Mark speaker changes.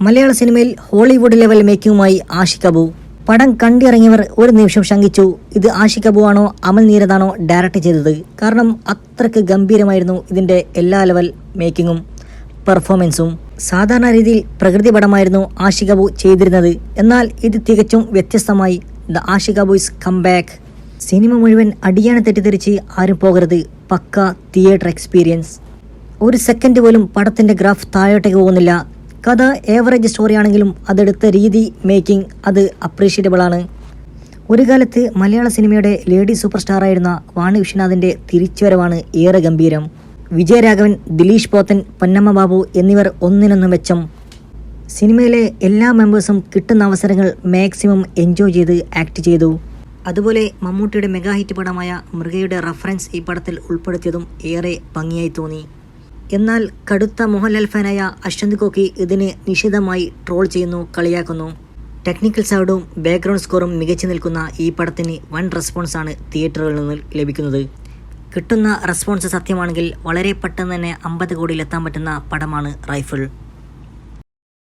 Speaker 1: മലയാള സിനിമയിൽ Hollywood level മേക്കിങ്ങുമായി ആഷിക് അബു. പടം കണ്ടിറങ്ങിയവർ ഒരു നിമിഷം ശങ്കിച്ചു ഇത് ആഷിക് അബു ആണോ അമൽ നീരദാണോ ഡയറക്റ്റ് ചെയ്തത്? കാരണം അത്രയ്ക്ക് ഗംഭീരമായിരുന്നു ഇതിന്റെ എല്ലാ ലെവൽ മേക്കിങ്ങും പെർഫോമൻസും. സാധാരണ രീതിയിൽ പ്രകൃതി പടമായിരുന്നു ആഷിക് അബു ചെയ്തിരുന്നത്. എന്നാൽ ഇത് തികച്ചും വ്യത്യസ്തമായി the Aashiq Abu is come back cinema മുഴുവൻ അടിയാണ് തെറ്റിദ്ധരിച്ച് ആരും പോകരുത്. പക്ക തിയേറ്റർ എക്സ്പീരിയൻസ് ഒരു സെക്കൻഡ് പോലും പടത്തിന്റെ ഗ്രാഫ് താഴോട്ടേക്ക് പോകുന്നില്ല. കഥ ഏവറേജ് സ്റ്റോറിയാണെങ്കിലും അതെടുത്ത രീതി മേക്കിംഗ് അത് അപ്രീഷിയറ്റബിൾ ആണ്. ഒരു കാലത്ത് മലയാള സിനിമയുടെ ലേഡി സൂപ്പർ സ്റ്റാറായിരുന്ന വാണി വിശ്വനാഥിന്റെ തിരിച്ചുവരവാണ് ഏറെ ഗംഭീരം. വിജയരാഘവൻ ദിലീഷ് പോത്തൻ പൊന്നമ്മ ബാബു എന്നിവർ ഒന്നിനൊന്നും മെച്ചം. സിനിമയിലെ എല്ലാ മെമ്പേഴ്സും കിട്ടുന്ന അവസരങ്ങൾ മാക്സിമം എൻജോയ് ചെയ്ത് ആക്ട് ചെയ്തു. അതുപോലെ മമ്മൂട്ടിയുടെ മെഗാ ഹിറ്റ് പടമായ മൃഗയുടെ റഫറൻസ് ഈ പടത്തിൽ ഉൾപ്പെടുത്തിയതും ഏറെ ഭംഗിയായി തോന്നി. എന്നാൽ കടുത്ത മോഹൻലാൽ ഫാനായ അശ്വന്ത് കോക്കി ഇതിനെ നിശിതമായി ട്രോൾ ചെയ്യുന്നു കളിയാക്കുന്നു. ടെക്നിക്കൽ സൈഡും ബാക്ക്ഗ്രൗണ്ട് സ്കോറും മികച്ചു നിൽക്കുന്ന ഈ പടത്തിന് വൺ റെസ്പോൺസാണ് തിയേറ്ററുകളിൽ നിന്ന് ലഭിക്കുന്നത്. കിട്ടുന്ന റെസ്പോൺസ് സത്യമാണെങ്കിൽ വളരെ പെട്ടെന്ന് തന്നെ അമ്പത് കോടിയിലെത്താൻ പറ്റുന്ന പടമാണ് റൈഫിൾ